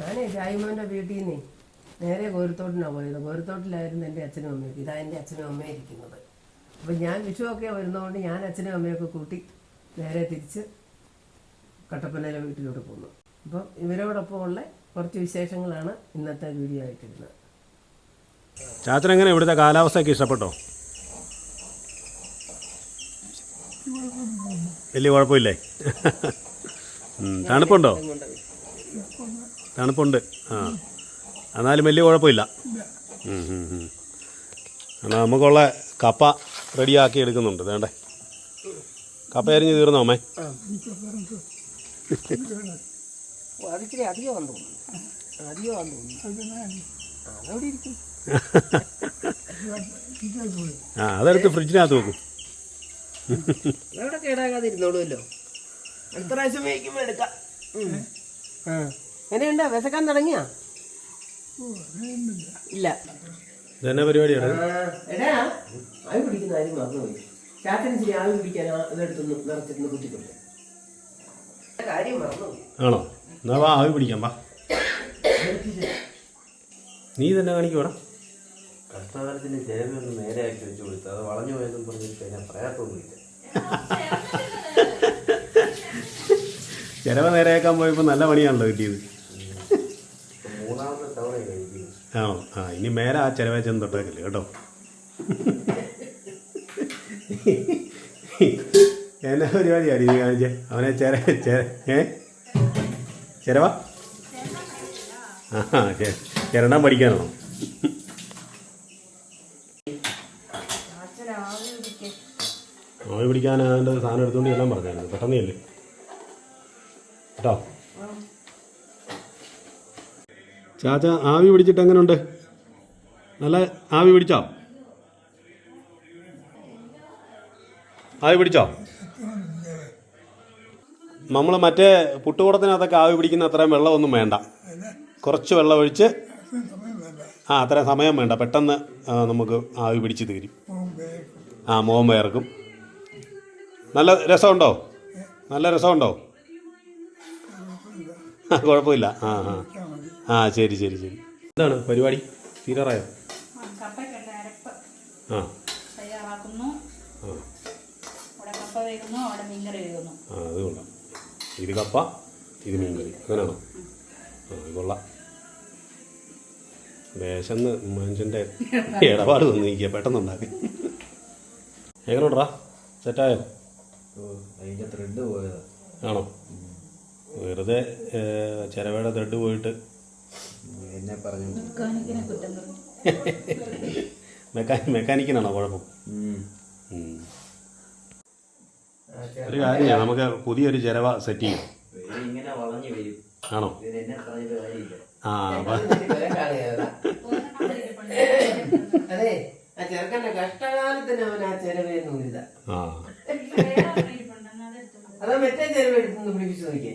ഞാനേ ജായിമോന്റെ വീട്ടിൽ നിന്നേ നേരെ കോരത്തോട്ടിനാണ് പോയത്. കോരത്തോട്ടിലായിരുന്നു എന്റെ അച്ഛനും അമ്മയും. ഇതാ എന്റെ അച്ഛനും അമ്മയും ഇരിക്കുന്നത്. അപ്പം ഞാൻ വിഷുവൊക്കെ വരുന്നതുകൊണ്ട് ഞാൻ അച്ഛനും അമ്മയൊക്കെ കൂട്ടി നേരെ തിരിച്ച് കട്ടപ്പനയിലെ വീട്ടിലോട്ട് പോന്നു. അപ്പം ഇവരോടൊപ്പം ഉള്ള കുറച്ച് വിശേഷങ്ങളാണ് ഇന്നത്തെ വീഡിയോ ആയിട്ടിരുന്നത്. ചാച്ചൻ എങ്ങനെ ഇവിടുത്തെ കാലാവസ്ഥയൊക്കെ ഇഷ്ടപ്പെട്ടോ? വലിയ കുഴപ്പമില്ലേ? തണുപ്പുണ്ടോ? തണുപ്പുണ്ട്. ആ. എന്നാലും വലിയ കുഴപ്പമില്ല. എന്നാൽ നമുക്കുള്ള കപ്പ റെഡിയാക്കി എടുക്കുന്നുണ്ട്. വേണ്ടേ? കപ്പ അരിഞ്ഞ് തീർന്നോ അമ്മേ? അതിച്ചിരി അധികമാണെന്ന് തോന്നുന്നു. അധികമാണെന്ന് തോന്നുന്നു. അതവിടെ ഇരിക്കും. ആ അതെടുത്ത് ഫ്രിഡ്ജിനകത്ത് വെക്കും. കേടാകാതെ ഇരുന്നോളൂല്ലോ അടുത്ത പ്രാവശ്യം വേവിക്കുമ്പോൾ എടുക്കാം. ആ. എങ്ങനെയുണ്ടാ? വിശക്കാൻ തുടങ്ങിയാ? ഇല്ല. ഇതെന്നെ പരിപാടിയാണ്? എടാ ആവി പിടിക്കുന്ന കാര്യം മറന്നുപോയി. ചാത്തിന് ഇച്ചിരി ആവി പിടിക്കാൻ ഇതെടുത്തൊന്ന് നിറച്ചിരുന്ന് കുത്തിക്കൊണ്ട് കാര്യം മറന്നുപോയി. ആണോ? എന്നാ വാ ആവി പിടിക്കാം വാ. നീ തന്നെ കാണിക്കുവാടാ? കഷ്ടകാലത്തിന് ചെലവ് നേരെ നേരെയാക്കി വെച്ച് കൊടുത്തു. അത് വളഞ്ഞു പോയെന്നും പറഞ്ഞിട്ട് ഞാൻ പറയാത്തൊന്നുമില്ല ചിലവ് നേരെയാക്കാൻ പോയപ്പോൾ നല്ല പണിയാണല്ലോ കിട്ടിയത്. ആണോ ആ ഇനി മേലെ ആ ചെലവേച്ചൊന്നും ചെന്ന് തൊട്ടേക്കില്ല കേട്ടോ? എന്നാ പരിപാടിയാണ് ഇത് കാണിച്ചേ? അവനെ ചെര ചെര ഏ? ചെരവാ? ആ ചിരണ്ടാൻ പഠിക്കാനാണോ? ആവി പിടിക്കാൻ അതിന്റെ സാധനം എടുത്തുകൊണ്ട് എല്ലാം പറഞ്ഞായിരുന്നു. പെട്ടെന്നേ അല്ലേ കേട്ടോ? ചാച്ച ആവി പിടിച്ചിട്ട് എങ്ങനെയുണ്ട് നല്ല ആവി പിടിച്ചോ? ആവി പിടിച്ചോ? നമ്മൾ മറ്റേ പുട്ടുകൂടത്തിനകത്തൊക്കെ ആവി പിടിക്കുന്ന അത്രയും വെള്ളമൊന്നും വേണ്ട. കുറച്ച് വെള്ളം ഒഴിച്ച് ആ അത്രയും സമയം വേണ്ട. പെട്ടെന്ന് നമുക്ക് ആവി പിടിച്ച് തീരും. ആ മോം വേർക്കും. നല്ല രസമുണ്ടോ? നല്ല രസമുണ്ടോ? കുഴപ്പമില്ല. ആ ആ. ആ ശരി ശരി ശരി. എന്താണ് പരിപാടി. തീരാറായോ? ആ. തയ്യാറാക്കുന്നു. അവിടെ കപ്പ വേകുന്നു അവിടെ മീൻകറി വേകുന്നു. ആ അത് കൊള്ളാം. ഇത് കപ്പ ഇത് മീൻകറി. അങ്ങനെയാണോ? ആ കൊള്ളാം. ദേശന്ന് മനുഷ്യന്റെ ഇടപാട് വന്നിരിക്കുക പെട്ടെന്ന് ഉണ്ടാക്കി എങ്ങനെയുണ്ടാ സെറ്റായോ അതിന്റെ ത്രെഡ് പോയതാ. ആണോ? വെറുതെ ചിരവയുടെ ത്രെഡ് പോയിട്ട് എന്നെ പറഞ്ഞു. മെക്കാനിക് മെക്കാനിക്കിനാണോ കുഴപ്പം. ഒരു കാര്യം ചെയ്യാം നമുക്ക് പുതിയൊരു ചിലവ സെറ്റ് ചെയ്യാം. ആണോ? എന്നെ ആ അതെ ആ ചെറുക്കന്റെ കഷ്ടകാലത്തിന് അവൻ ആ ചെലവേന്ന് ഊരുത ആ. അതാ മറ്റേ ചെലവ് എടുത്തൊന്ന് പിടിപ്പിച്ചു നോക്കിയേ.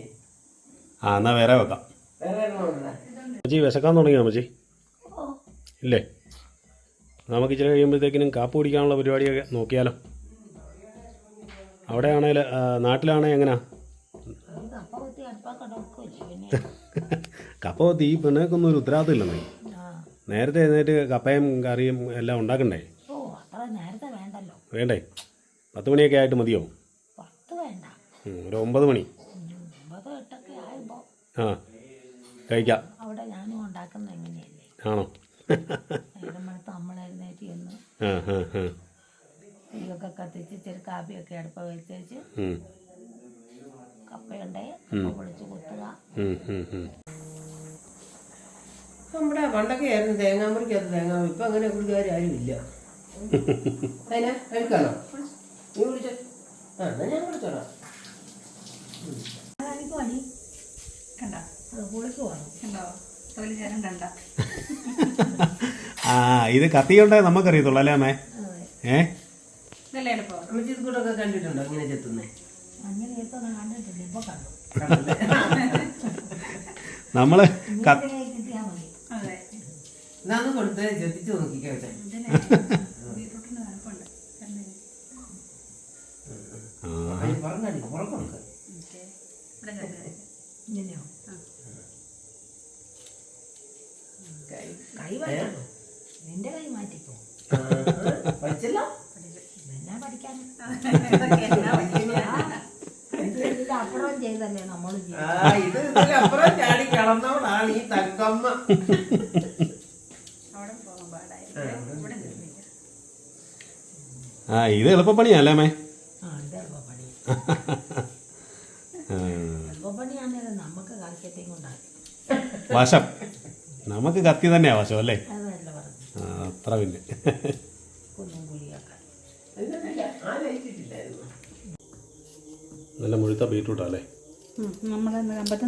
ആ എന്നാൽ വേറെ വെക്കാം. വേറെ? അമ്മച്ചി വിശക്കാൻ തുടങ്ങിയോ അമ്മച്ചി? ഇല്ലേ? നമുക്ക് ഇച്ചിരി കഴിയുമ്പോഴത്തേക്കിനും കാപ്പ് കുടിക്കാനുള്ള പരിപാടിയൊക്കെ നോക്കിയാലോ? അവിടെ ആണേൽ നാട്ടിലാണേ എങ്ങനാ? കപ്പ തീ പെണ്ണേക്കൊന്നും ഒരു ഉത്തരവാദിത്തം ഇല്ലെന്നേ. നേരത്തെ എഴുന്നേറ്റ് കപ്പയും കറിയും എല്ലാം ഉണ്ടാക്കണ്ടേ? വേണ്ടേ? പത്ത് മണിയൊക്കെ ആയിട്ട് മതിയോ? ഒരു ഒമ്പത് മണി. ആ കഴിക്കാം അവിടെ ഞാനും ഉണ്ടാക്കുന്നത് എങ്ങനെയല്ലേ ആണോ തീയൊക്കെ കത്തിച്ച് ഇച്ചിരി കാപ്പിയൊക്കെ അടുപ്പ വെച്ചേച്ച് കപ്പ പൊളിച്ച് കുത്തുക. നമ്മുടെ പണ്ടൊക്കെ ആയിരുന്നു തേങ്ങാമുറിക്കകത്ത് തേങ്ങാ ഇപ്പൊ അങ്ങനെ കുടിക്കാരും ആരും ഇല്ല. അതിനാ കഴിക്കാണോ നീ വിളിച്ചോ ആ എന്നാ ഞാൻ കുടിച്ചോളാം കണ്ടോ? കുളിക്കുവാണോ? കണ്ടോ? തൊലി ചേരം കണ്ട. ആ ഇത് കത്തിയുണ്ടേ നമുക്കറിയത്തുള്ളൂ അല്ലേ അമ്മേ? ഏ? നമ്മൾ ആ. കൈ നിന്റെ കൈ പഠിച്ചല്ലോ? എന്നാ പഠിക്കാൻ അപ്പുറം ചെയ്തല്ലേ നമ്മൾ ഇത് എളുപ്പ ചാടി കളന്നവളാണ് ഈ തങ്കമ്മ. ആ ഇത് എളുപ്പപ്പണിയല്ലേ മേ ആ ഇത് എളുപ്പപ്പണി. ആ, എളുപ്പപ്പണിയാണേലും നമുക്ക് കളിക്കത്തേയും കൊണ്ടാണ് വശം. നമുക്ക് കത്തി തന്നെ ആവശ്യം അല്ലേ? അതല്ല പറഞ്ഞു. ആ, അത്ര പിന്നെ. നല്ല മുഴുത്ത ബീറ്റ്റൂട്ടാ അല്ലേ?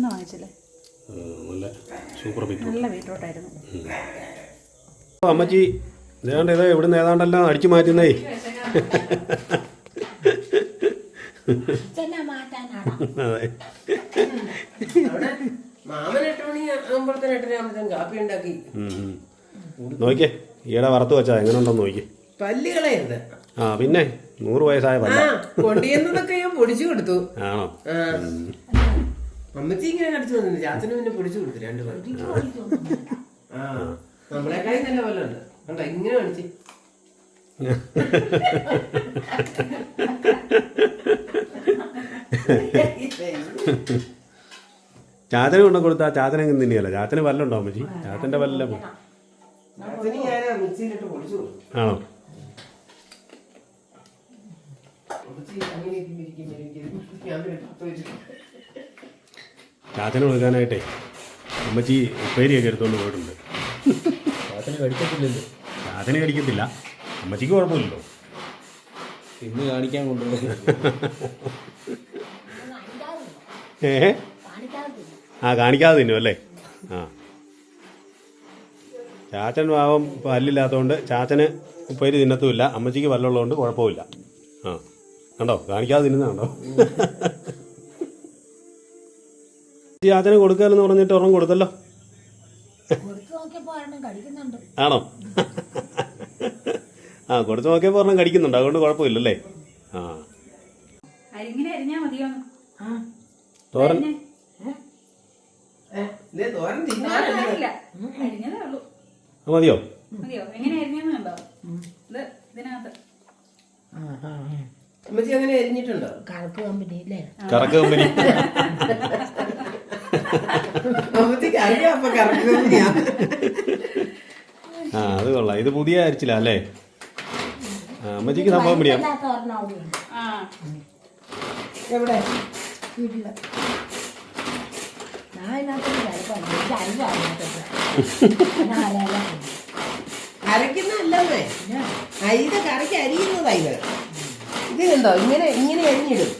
വാങ്ങിച്ചില്ലേ? നല്ല സൂപ്പർ ബീറ്റ്റൂട്ട് നല്ല അമ്മച്ചി ഏതാണ്ട് ഇതാ ഇവിടുന്ന് ഏതാണ്ടെല്ലാം അടിച്ചു മാറ്റുന്നേ? അതെ. മാമൻ എട്ട് മണി ആകുമ്പോഴത്തേന് എട്ടര ആകുമ്പോഴത്തേനും കാപ്പി ഉണ്ടാക്കി. ഉം, ഉം. നോക്കിയേ ഈടെ വറുത്ത് വെച്ചാ എങ്ങനെ ഉണ്ടെന്ന് നോക്കിയേ. പല്ല് കളയരുത് ആ പിന്നെ നൂറ് വയസ്സായ ആ പല്ല ഞാൻ പൊടിച്ചു കൊടുത്തു. ആണോ? ആ. അമ്മച്ചി ഇങ്ങനെ കടിച്ചു വന്നില്ല ചാച്ചനും പിന്നെ പൊടിച്ചു കൊടുത്തു രണ്ട് പേരും ആ നമ്മളെക്കാളും നല്ല പോലെ ഉണ്ട് കണ്ടോ ഇങ്ങനെ കാണിച്ച്. ചാച്ചന് കൊണ്ടു കൊടുത്ത ചാത്തനെ തിന്നിയല്ല. ചാത്തന് പല്ലുണ്ടോ അമ്മച്ചി? ചാച്ചന്റെ വല്ല ആണോ? ചാത്തന് കൊടുക്കാനായിട്ടേ അമ്മച്ചി ഉപ്പേരിയൊക്കെ എടുത്തോണ്ട് പോയിട്ടുണ്ട്. ചാത്തന് കടിക്കത്തില്ലല്ലോ. കടിക്കത്തില്ല. അമ്മച്ചിക്ക് കുഴപ്പമില്ലല്ലോ. ഇന്ന് കാണിക്കാൻ കൊണ്ടുപോയി. ഏ? ആ കാണിക്കാതെ തിന്നും അല്ലേ? ആ. ചാച്ചൻ പാവം പല്ലില്ലാത്തതുകൊണ്ട് ചാച്ചന് ഉപ്പേരി തിന്നത്തുമില്ല. അമ്മച്ചിക്ക് പല്ലുള്ളതുകൊണ്ട് കുഴപ്പമില്ല. ആ. കണ്ടോ? കാണിക്കാതെ തിന്നുന്ന കണ്ടോ? ചാച്ചന് കൊടുക്കാമെന്ന് പറഞ്ഞിട്ട് ഒരെണ്ണം കൊടുത്തല്ലോ. ആണോ? ആ കൊടുത്തു നോക്കിയപ്പോൾ ഒരെണ്ണം കടിക്കുന്നുണ്ട്. അതുകൊണ്ട് കുഴപ്പമില്ലല്ലേ? ആ. തോരൻ അമ്മച്ചി അങ്ങനെ എരിഞ്ഞിട്ടുണ്ടോ കറക്ക് കമ്പനി കറക്ക് കമ്പനി. ആ അത് കൊള്ളാം. ഇത് പുതിയ അരിച്ചില്ല അല്ലേ? അമ്മച്ചിക്ക് സംഭവം പിടിയാം. എവിടെ? വീട്ടിൽ. അല്ലമ്മേ ഇത് കറിക്ക് അരിയുന്നതാ ഇത് ഇത് കണ്ടോ ഇങ്ങനെ ഇങ്ങനെ അരിഞ്ഞിടും.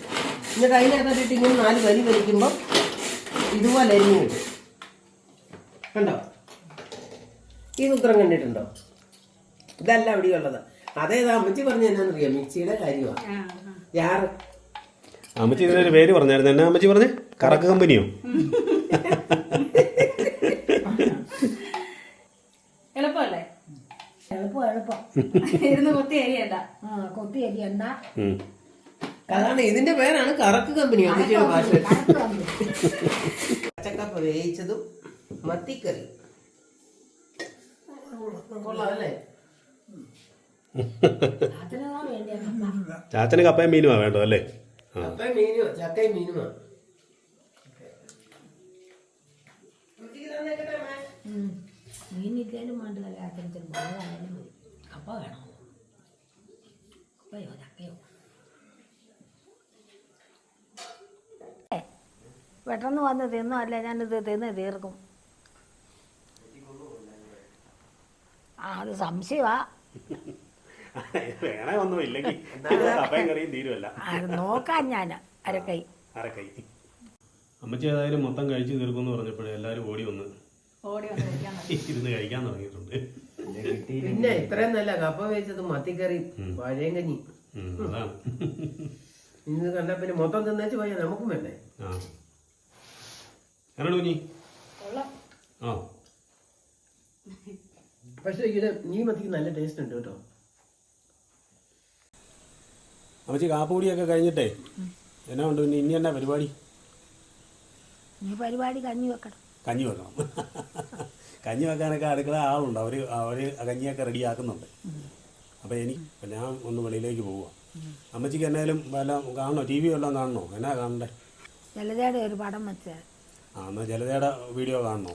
എന്നിട്ട് അതിനകത്തോട്ടിട്ട് ഇങ്ങനെ നാല് വരി വലിക്കുമ്പോൾ ഇതുപോലെ അരിഞ്ഞിടും. കണ്ടോ? ഈ സൂത്രം കണ്ടിട്ടുണ്ടോ? ഇതല്ല അവിടെ ഉള്ളത്. അതേതാ അമ്മച്ചി പറഞ്ഞ എന്നാന്നറിയാം? മിക്സിയുടെ കാര്യമാണ് യാറ്. ജാറ് അമ്മച്ചി ഇതിനൊരു പേര് പറഞ്ഞായിരുന്നു. എന്നാ അമ്മച്ചി പറഞ്ഞേ? കറക്ക് കമ്പനിയോ? എളുപ്പമല്ലേ? എളുപ്പം എളുപ്പം. ഇരുന്ന് കൊത്തി അരിയല്ല ആ കൊത്തി അരിയണ്ട ഉം. അതാണ് ഇതിന്റെ പേരാണ് കറക്ക് കമ്പനി അമ്മച്ചിയുടെ ഭാഷ പച്ചക്കപ്പ വേവിച്ചതും മത്തിക്കറി. ചാച്ചന് കപ്പയും മീനുമാ വേണ്ടത് അല്ലേ? കപ്പയും മീനുമാ ചക്കയും മീനുമോ. മീനില്ലേലും വേണ്ട കല്യാണത്തിന് മുളകായാലും മതി. കപ്പ വേണോ. കപ്പയോ ചക്കയോ? പെട്ടെന്ന് വന്ന് അല്ല? ഞാനിത് തിന്ന് തീർക്കും. ആ അത് സംശയമാ വേണേ ഒന്നും ഇല്ലെങ്കിൽ. കപ്പയും കറിയും തീരുമല്ല നോക്കാൻ ഞാൻ അരക്കൈ. അരക്കൈ. അമ്മച്ചി ഏതായാലും മൊത്തം കഴിച്ചു തീർക്കുമെന്ന് പറഞ്ഞപ്പോഴേ എല്ലാവരും ഓടി വന്ന്. ഓടി വന്ന് കഴിക്കാൻ തുടങ്ങി. ഇരുന്ന് കഴിക്കാൻ തുടങ്ങിയിട്ടുണ്ട്. പിന്നെ ഇത്രയും നല്ല കപ്പ വെച്ചത് മത്തിക്കറി പഴയം കഞ്ഞി. ഉം, അതാണ്. ഇന്ന് കണ്ട പിന്നെ മൊത്തം തിന്നേച്ച് പോയാൽ നമുക്കും വേണ്ടേ? ആ. എന്നാണ് കുഞ്ഞി? ആ. പക്ഷെ ഇത് ഈ മത്തിക്ക് നല്ല ടേസ്റ്റ് ഉണ്ട് കേട്ടോ. അമ്മച്ചി കാപ്പുകൂടിയൊക്കെ കഴിഞ്ഞിട്ടേ? എന്നാ ഉണ്ട് പിന്നെ ഇനി എന്നാ പരിപാടി? ഈ പരിപാടി കഞ്ഞി വെക്കണം. കഞ്ഞി വെക്കണം. കഞ്ഞി വെക്കാനൊക്കെ അടുക്കള ആളുണ്ട്. അവർ അവർ കഞ്ഞിയൊക്കെ റെഡിയാക്കുന്നുണ്ട്. അപ്പോൾ എനിക്ക് ഞാൻ ഒന്ന് വെളിയിലേക്ക് പോവുക അമ്മച്ചിക്ക് എന്നാലും വല്ല കാണണോ? ടി വി വല്ലതും കാണണോ? എന്നാ കാണണ്ടേ? ജലതയുടെ ഒരു പടം വെച്ചാൽ ആ എന്നാൽ ജലതയുടെ വീഡിയോ കാണണോ?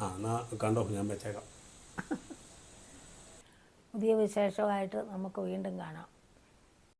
ആ എന്നാൽ കണ്ടോ ഞാൻ വെച്ചേക്കാം. പുതിയ വിശേഷമായിട്ട് നമുക്ക് വീണ്ടും കാണാം.